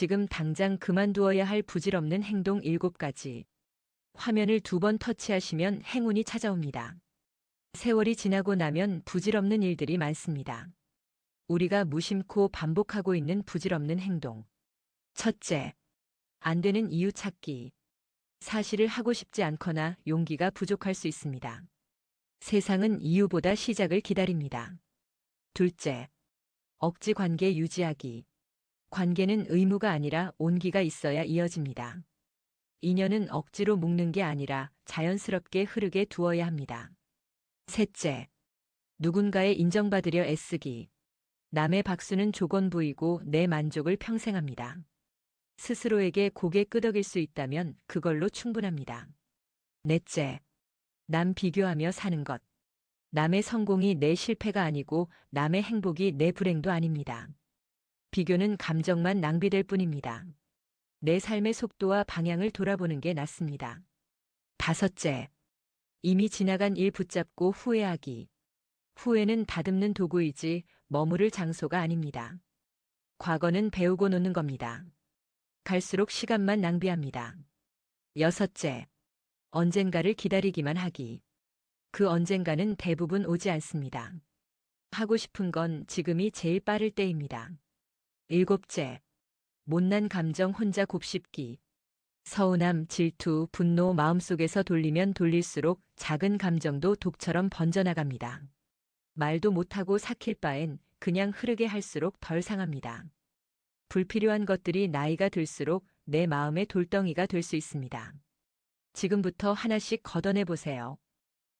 지금 당장 그만두어야 할 부질없는 행동 7가지. 화면을 두 번 터치하시면 행운이 찾아옵니다. 세월이 지나고 나면 부질없는 일들이 많습니다. 우리가 무심코 반복하고 있는 부질없는 행동. 첫째, 안 되는 이유 찾기. 사실을 하고 싶지 않거나 용기가 부족할 수 있습니다. 세상은 이유보다 시작을 기다립니다. 둘째, 억지 관계 유지하기. 관계는 의무가 아니라 온기가 있어야 이어집니다. 인연은 억지로 묶는 게 아니라 자연스럽게 흐르게 두어야 합니다. 셋째, 누군가의 인정받으려 애쓰기. 남의 박수는 조건부이고 내 만족을 평생 합니다. 스스로에게 고개 끄덕일 수 있다면 그걸로 충분합니다. 넷째, 남 비교하며 사는 것. 남의 성공이 내 실패가 아니고 남의 행복이 내 불행도 아닙니다. 비교는 감정만 낭비될 뿐입니다. 내 삶의 속도와 방향을 돌아보는 게 낫습니다. 다섯째, 이미 지나간 일 붙잡고 후회하기. 후회는 다듬는 도구이지 머무를 장소가 아닙니다. 과거는 배우고 노는 겁니다. 갈수록 시간만 낭비합니다. 여섯째, 언젠가를 기다리기만 하기. 그 언젠가는 대부분 오지 않습니다. 하고 싶은 건 지금이 제일 빠를 때입니다. 일곱째, 못난 감정 혼자 곱씹기. 서운함, 질투, 분노 마음속에서 돌리면 돌릴수록 작은 감정도 독처럼 번져나갑니다. 말도 못하고 삭힐 바엔 그냥 흐르게 할수록 덜 상합니다. 불필요한 것들이 나이가 들수록 내 마음의 돌덩이가 될 수 있습니다. 지금부터 하나씩 걷어내 보세요.